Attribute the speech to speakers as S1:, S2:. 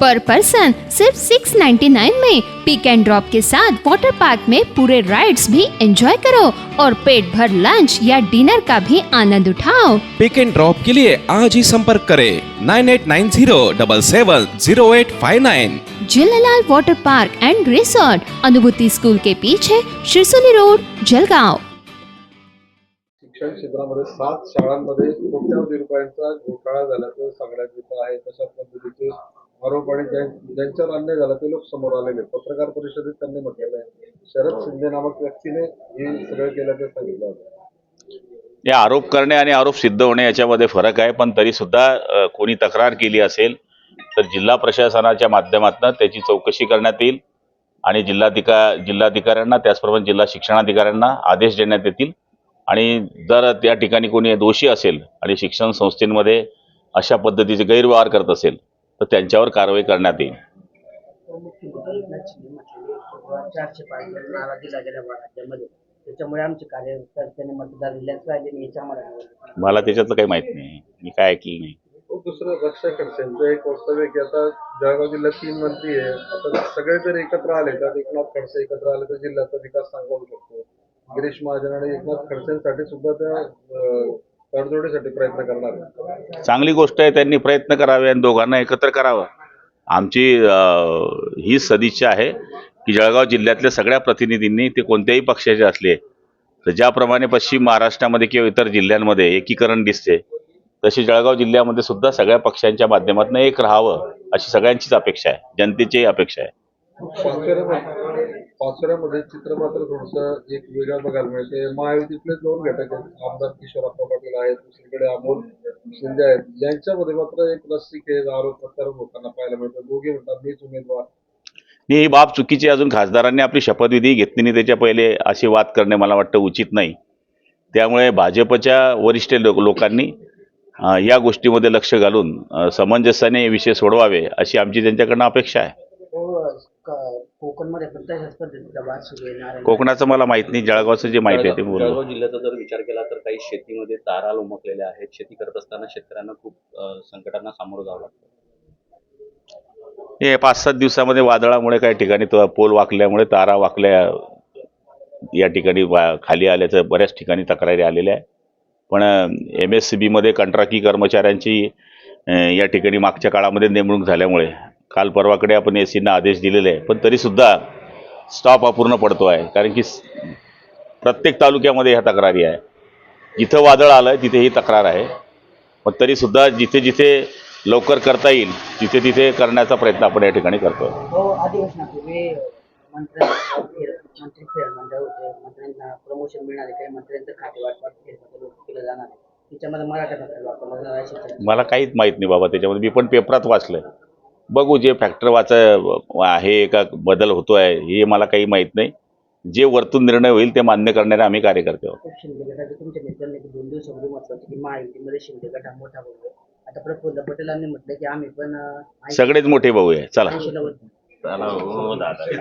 S1: पर person सिर्फ़ 699 में पिक and drop के साथ वाटर पार्क में पूरे राइड्स भी एंजॉय करो और पेट भर लंच या डिनर का भी आनंद उठाओ।
S2: पिक एंड ड्रॉप के लिए आज ही संपर्क करें nine eight nine zero double seven zero eight five nine
S1: Jhulelal water park and resort Anubhuti school के पीछे शिरसोली रोड जलगांव।
S3: शिक्षण क्षेत्रामध्ये सात शाळांमध्ये कोट्यावधी रुपयांचा घोटाळा झाल्याचं सांगण्यात येत आहे. तशा पद्धतीचे आरोप आणि ज्यांच्यावर अन्याय झाला ते लोक समोर आलेले पत्रकार परिषदेत त्यांनी म्हटलेलं आहे. शरद शिंदे नामक व्यक्तीने हे सगळं केल्याचं सांगितलं होतं.
S4: या आरोप करणे आणि आरोप सिद्ध होणे याच्यामध्ये फरक आहे पण तरी सुद्धा कोणी तक्रार केली असेल तर जिल्हा प्रशासनाच्या माध्यमातून त्याची चौकशी करण्यात येईल आणि जिल्हाधिका जिल्हाधिकाऱ्यांना त्याचप्रमाणे जिल्हा शिक्षणाधिकाऱ्यांना आदेश देण्यात येतील. आणि जर त्या ठिकाणी कोणी दोषी असेल आणि शिक्षण संस्थेमध्ये अशा पद्धतीचे गैरव्यवहार करत असेल तर त्यांच्यावर कारवाई करण्यात येईल.
S5: चारशे त्याच्यामुळे आमचे आणि याच्यामध्ये
S4: मला त्याच्यातलं काही माहीत नाही. मी काय ऐकलं नाही.
S3: दुसरं रक्षा खडसेंचं एक वास्तव्य की आता जळगाव जिल्ह्यात तीन मंत्री आहे. आता सगळे जर एकत्र आले तर एकनाथ खडसे एकत्र आले तर जिल्ह्याचा विकास सांगू शकतो. गिरीश महाजन आणि एकनाथ खडसेंसाठी सुद्धा त्या तडजोडीसाठी प्रयत्न करणार
S4: चांगली गोष्ट आहे त्यांनी प्रयत्न करावे आणि दोघांना एकत्र करावं. आमची ही सदिच्छा आहे की जळगाव जिल्ह्यातल्या सगळ्या प्रतिनिधींनी ते कोणत्याही पक्षाचे असले तर ज्याप्रमाणे पश्चिम महाराष्ट्रामध्ये किंवा इतर जिल्ह्यांमध्ये एकीकरण दिसते तशी जळगाव जिल्ह्यामध्ये सुद्धा सगळ्या पक्षांच्या माध्यमातून एक राहावं अशी सगळ्यांचीच अपेक्षा आहे जनतेचीही अपेक्षा आहे.
S3: पाचोऱ्यामध्ये चित्र मात्र थोडस एक वेगळं बघायला मिळते महायुतीतले दोन घटक आहेत. आमदार किशोरप्पा पाटील आहेत दुसरीकडे अमोल शिंदे आहेत. यांच्यामध्ये मात्र एक रस्सीखेच आरोप प्रत्यारोप होताना पाहायला मिळतो. दोघे म्हणतात मीच उमेदवार.
S4: नाही ही बाब चुकीची अजून खासदारांनी आपली शपथविधी घेतली नाही त्याच्या पहिले असे वाद करणे मला वाटतं उचित नाही. त्यामुळे भाजपच्या वरिष्ठ लोक लोकांनी या गोष्टीमध्ये लक्ष घालून सामंजस्याने समंजस्याने विषय सोडवावे अशी आमची त्यांच्याकडनं अपेक्षा आहे.
S5: कोकणमध्ये पण तशाच पद्धतीचा वाद सुरू आहे? नारायण
S4: कोकणाचं मला माहीत नाही जळगावचं जे माहिती आहे ते
S6: जळगाव
S4: बोललो
S6: जळगाव जिल्ह्याचा जर विचार केला तर काही शेतीमध्ये तारा लोमकलेल्या आहेत. शेती करत असताना शेतकऱ्यांना खूप अ, संकटांना सामोरं जावं लागतं.
S4: हे पाच सात दिवसामध्ये वादळामुळे काही ठिकाणी तो पोल वाकल्यामुळे तारा वाकल्या या ठिकाणी वा- खाली आल्याचं बऱ्याच ठिकाणी तक्रारी आलेल्या आहे पण एम एस सी बीमध्ये कंत्राटी कर्मचाऱ्यांची अं, या ठिकाणी मागच्या काळामध्ये नेमणूक झाल्यामुळे काल परवाकडे आपण एस सीना आदेश दिलेले आहे. पण तरीसुद्धा स्टॉप अपूर्ण पडतो आहे. कारण की प्रत्येक तालुक्यामध्ये ह्या तक्रारी आहे. जिथं वादळ आलं आहे तिथे ही तक्रार आहे. पण तरीसुद्धा जिथे जिथे लवकर करता येईल तिथे तिथे करण्याचा प्रयत्न आपण या ठिकाणी करतो
S5: हो
S4: मला काहीच माहीत नाही बाबा त्याच्यामध्ये मी पण पेपरात वाचलंय. बघू जे फॅक्टर वाच आहे का बदल होतोय हे मला काही माहीत नाही. जे वरतून निर्णय होईल ते मान्य करणारे आम्ही कार्यकर्ते आहोत.
S5: शिंदे गटाचे तुमच्या नेत्यांनी दोन दिवसापूर्वी म्हटलं होतं की महायुतीमध्ये शिंदे गट हा मोठा भाऊ आहे. आता प्रफुल्ल पटेलांनी म्हटलं की आम्ही पण अं,
S4: सगळेच मोठे भाऊ आहे. चला.
S5: ऐंशीला होतो
S4: चला हो दादा.